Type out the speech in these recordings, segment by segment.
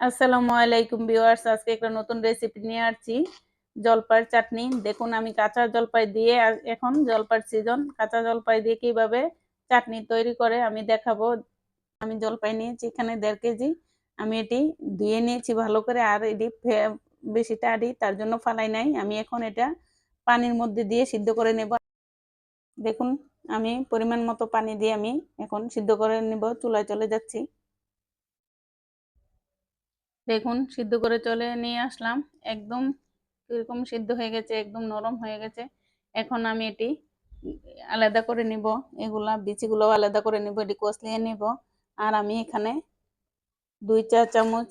আসসালামু আলাইকুম ভিউয়ার্স, আজকে একটা নতুন রেসিপি নিয়ে আসছি। জলপাইয়ের চাটনি। দেখুন, আমি কাঁচা জলপাই দিয়ে এখন জলপাইয়ের সিজন কাঁচা জলপাই দিয়ে কীভাবে চাটনি তৈরি করে আমি দেখাবো। আমি জলপাই নিয়েছি এখানে দেড় কেজি। আমি এটি ধুয়ে নিয়েছি ভালো করে। আর এটি ফে- বেশি টাড়ি তার জন্য ফালাই নাই। আমি এখন এটা পানির মধ্যে দিয়ে সিদ্ধ করে নেব। দেখুন, আমি পরিমাণ মতো পানি দিয়ে আমি এখন সিদ্ধ করে নেব। চুলায় চলে যাচ্ছি। দেখুন, সিদ্ধ করে চলে নিয়ে আসলাম। একদম এরকম সিদ্ধ হয়ে গেছে, একদম নরম হয়ে গেছে। এখন আমি এটি আলাদা করে নিব। এগুলা বিচিগুলো আলাদা করে নিব, এটি কষলিয়ে নিব। আর আমি এখানে দুই চা চামচ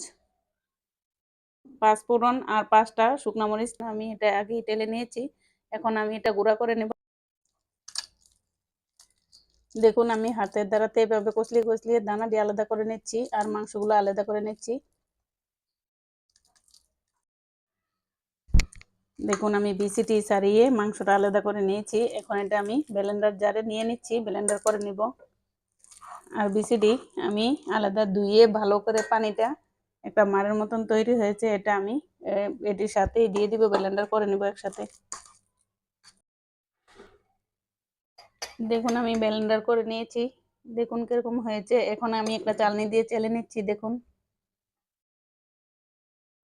পাঁচফোড়ন আর পাঁচটা শুকনা মরিচ আমি এটা আগে টেলে নিয়েছি। এখন আমি এটা গুঁড়া করে নেব। দেখুন, আমি হাতের দ্বারাতে এভাবে কষলিয়ে কষলিয়ে দানা দিয়ে আলাদা করে নিচ্ছি আর মাংসগুলো আলাদা করে নিচ্ছি। দেখুন, আমি বিসিটি সারিয়ে মাংসটা আলাদা করে নিয়েছি। এখন এটা আমি ব্লেন্ডার জারে নিয়ে নিচ্ছি ব্লেন্ডার করে নিব। আর বিসিটি আমি আলাদা ধুয়ে ভালো করে পানিটা একটা মারের মতন তৈরি হয়েছে, এটা আমি এটির সাথে দিয়ে দিব ব্লেন্ডার করে নিব একসাথে। দেখুন, আমি ব্লেন্ডার করে নিয়েছি। দেখুন, কীরকম হয়েছে। এখন আমি একটা চালনি দিয়ে চেলে নিচ্ছি, দেখুন।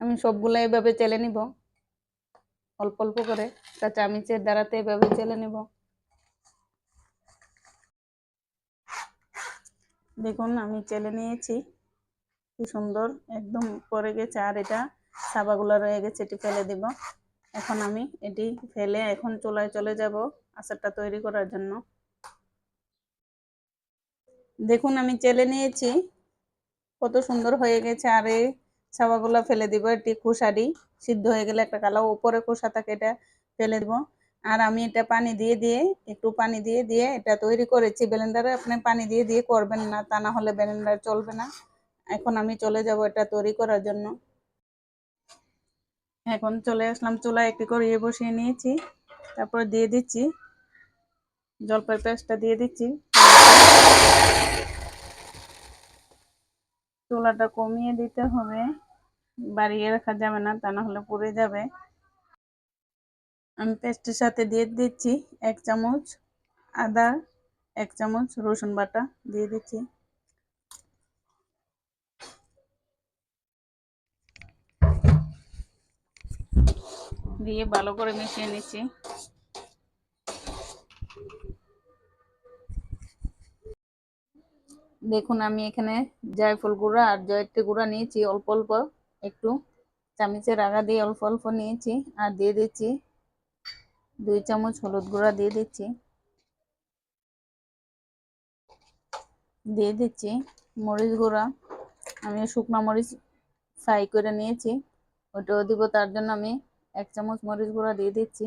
আমি সবগুলো এভাবে চেলে নিব। অল্প অল্প করে তা চামিচের দ্বারাতে এভাবে চেলে নেব। দেখুন, আমি চেলে নিয়েছি। কি সুন্দর, একদম পরে গেছে। আর এটা সাবাগুলো রয়ে গেছে, এটি ফেলে দিব। এখন আমি এটি ফেলে এখন চুলায় চলে যাব আচারটা তৈরি করার জন্য। দেখুন, আমি চেলে নিয়েছি। কত সুন্দর হয়ে গেছে। আর এই সাবাগুলো ফেলে দিব এটি খোসারি সিদ্ধ হয়ে গেলে একটা কালো উপরে খোসা থাকে, এটা ফেলে দেবো। আর আমি এটা পানি দিয়ে দিয়ে, একটু পানি দিয়ে দিয়ে এটা তৈরি করেছি ব্লেন্ডারে, আপনি পানি দিয়ে দিয়ে করবেন না, তা না হলে ব্লেন্ডার চলবে না। এখন আমি চলে যাব এটা তৈরি করার জন্য। এখন চলে আসলাম চুলা একটি করে বসিয়ে নিয়েছি। তারপর দিয়ে দিচ্ছি, জলপাই পেস্টটা দিয়ে দিচ্ছি। চুলাটা কমিয়ে দিতে হবে। বাড়িয়ে রাখা যাবে না, তা না হলে পুড়ে যাবে। আমি পেস্টের সাথে দিয়ে দিচ্ছি এক চামচ আদা, এক চামচ রসুন বাটা দিয়ে দিচ্ছি। দিয়ে ভালো করে মিশিয়ে নিচ্ছি। দেখুন, আমি এখানে জয়ফল গুঁড়া আর জয়ত্রী গুঁড়া নিয়েছি। অল্প অল্প একটু চামিচের আগা দিয়ে অল্প অল্প নিয়েছি আর দিয়ে দিচ্ছি দুই চামচ হলুদ গুঁড়া দিয়ে দিচ্ছি। দিয়ে দিচ্ছি মরিচ গুঁড়া। আমি শুকনো মরিচ ফ্রাই করে নিয়েছি। ওটাও দিব, তার জন্য আমি এক চামচ মরিচ গুঁড়া দিয়ে দিচ্ছি।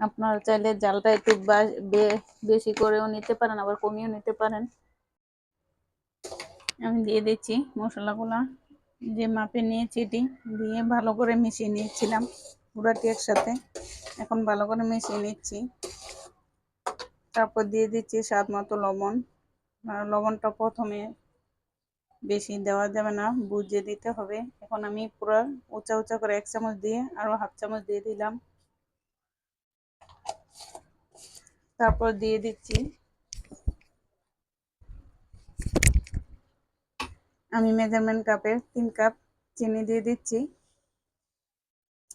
আপনারা চাইলে জালটা একটু বেশি করেও নিতে পারেন, আবার কমিয়েও নিতে পারেন। আমি দিয়ে দিচ্ছি মশলাগুলা। যে মাপে নিয়েছি এটি, দিয়ে ভালো করে মিশিয়ে নিয়েছিলাম পুরাটি একসাথে। এখন ভালো করে মিশিয়ে নিচ্ছি। তারপর দিয়ে দিচ্ছি স্বাদ মতো লবণ লবণটা প্রথমে বেশি দেওয়া যাবে না, বুঝিয়ে দিতে হবে। এখন আমি পুরো উঁচা উঁচা করে এক চামচ দিয়ে আরও হাফ চামচ দিয়ে দিলাম। তারপর দিয়ে দিচ্ছি। আমি মেজারমেন্ট কাপে তিন কাপ চিনি দিয়ে দিচ্ছি।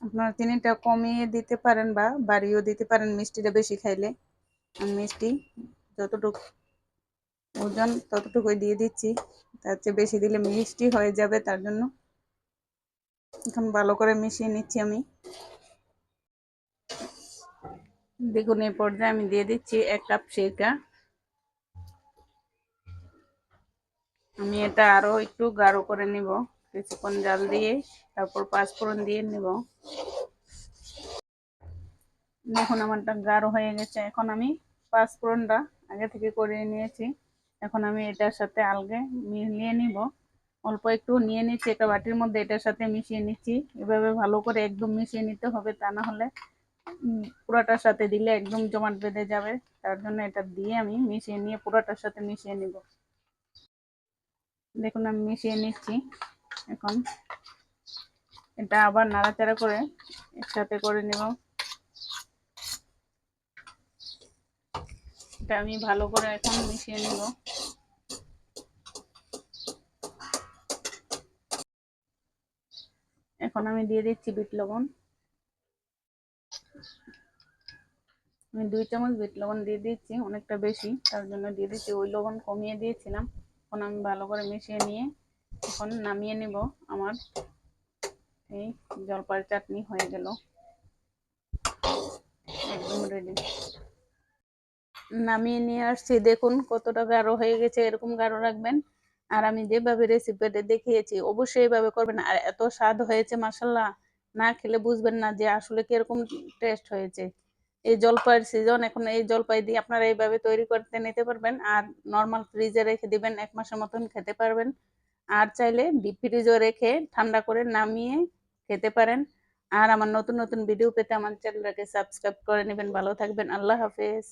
আপনারা চিনিটা কমিয়ে দিতে পারেন বা বাড়িয়েও দিতে পারেন মিষ্টিটা বেশি খাইলে। আমি মিষ্টি যতটুকু ওজন ততটুকুই দিয়ে দিচ্ছি। তার চেয়ে বেশি দিলে মিষ্টি হয়ে যাবে তার জন্য। এখন ভালো করে মিশিয়ে নিচ্ছি আমি। দেখুন, এই পর্যায়ে আমি দিয়ে দিচ্ছি এক কাপ সিরকা। আমি এটা আরও একটু গাঢ় করে নিব, কিছুক্ষণ জাল দিয়ে তারপর পাঁচফোড়ন দিয়ে নেব। দেখুন, আমারটা গাঢ় হয়ে গেছে। এখন আমি পাঁচফোড়নটা আগে থেকে করে নিয়েছি। এখন আমি এটার সাথে আলগে মিলিয়ে নিব। অল্প একটু নিয়ে নিচ্ছি, একটা বাটির মধ্যে এটার সাথে মিশিয়ে নিচ্ছি। এভাবে ভালো করে একদম মিশিয়ে নিতে হবে, তা না হলে পুরাটার সাথে দিলে একদম জমাট বেঁধে যাবে। তার জন্য এটা দিয়ে আমি মিশিয়ে নিয়ে পুরাটার সাথে মিশিয়ে নিব। দেখুন, আমি মিশিয়ে নিচ্ছি। এখন এটা আবার নাড়াচাড়া করে একসাথে করে নেব। এটা আমি ভালো করে এখন মিশিয়ে নেব। এখন আমি দিয়ে দিচ্ছি বিট লবণ। আমি দুই চামচ বিট লবণ দিয়ে দিচ্ছি অনেকটা বেশি, তার জন্য দিয়ে দিচ্ছি ওই লবণ কমিয়ে দিয়েছিলাম। এখন আমি ভালো করে মিশিয়ে নিয়ে এখন নামিয়ে নিব আমার এই জলপাই চাটনি হয়ে গেল। একদম রেডি নামিয়ে নিয়ে আসছি, দেখুন কতটা গাঢ় হয়ে গেছে, এরকম গাঢ় রাখবেন। আর আমি যেভাবে রেসিপিটা দেখিয়েছি, অবশ্যই এইভাবে করবেন। আর এত স্বাদ হয়েছে মাসাল্লাহ না খেলে বুঝবেন না যে আসলে কীরকম টেস্ট হয়েছে। এই জলপাইয়ের সিজন এখন এই জলপাই দিয়ে আপনারা এইভাবে তৈরি করতে নিতে পারবেন। আর নর্মাল ফ্রিজে রেখে দিবেন, এক মাসের মতন খেতে পারবেন। আর চাইলে ডিপ ফ্রিজও রেখে ঠান্ডা করে নামিয়ে খেতে পারেন। আর আমার নতুন নতুন ভিডিও পেতে আমার চ্যানেলটাকে সাবস্ক্রাইব করে নেবেন। ভালো থাকবেন। আল্লাহ হাফেজ।